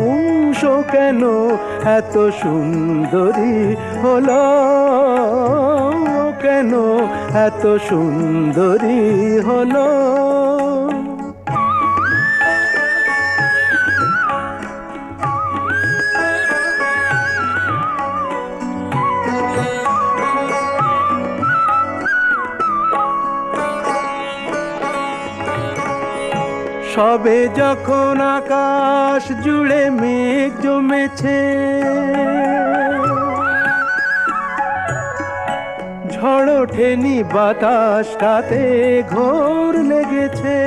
ও কেন এত সুন্দরী হল? কেন এত সুন্দরী হলো? সবে যখন আকাশ জুড়ে মেঘ জমেছে, ঝড় ওঠেনি বাতাসটাতে ঘোর লেগেছে।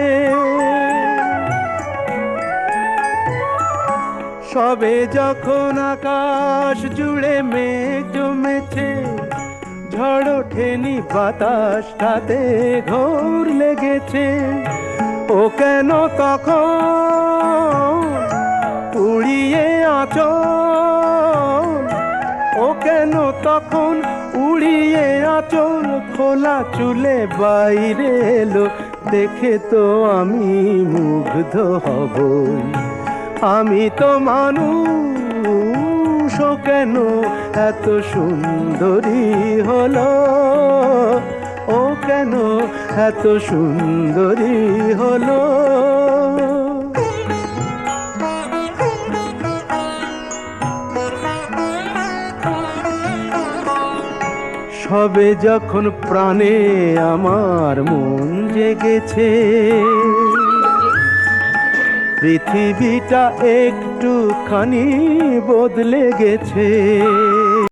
সবে যখন আকাশ জুড়ে মেঘ জমেছে, ঝড় ওঠেনি বাতাসটাতে ঘোর লেগেছে। ও কেন তখন উড়িয়ে আচল ও কেন তখন উড়িয়ে আচল খোলা চুলে বাইরে এলো, দেখে তো আমি মুগ্ধ হব। আমি তো মানুষ, ও কেন এত সুন্দরী হলো? ও কেন এত সুন্দরী হলো সবে যখন প্রাণে আমার মন জেগেছে পৃথিবীটা একটুখানি বদলে গেছে।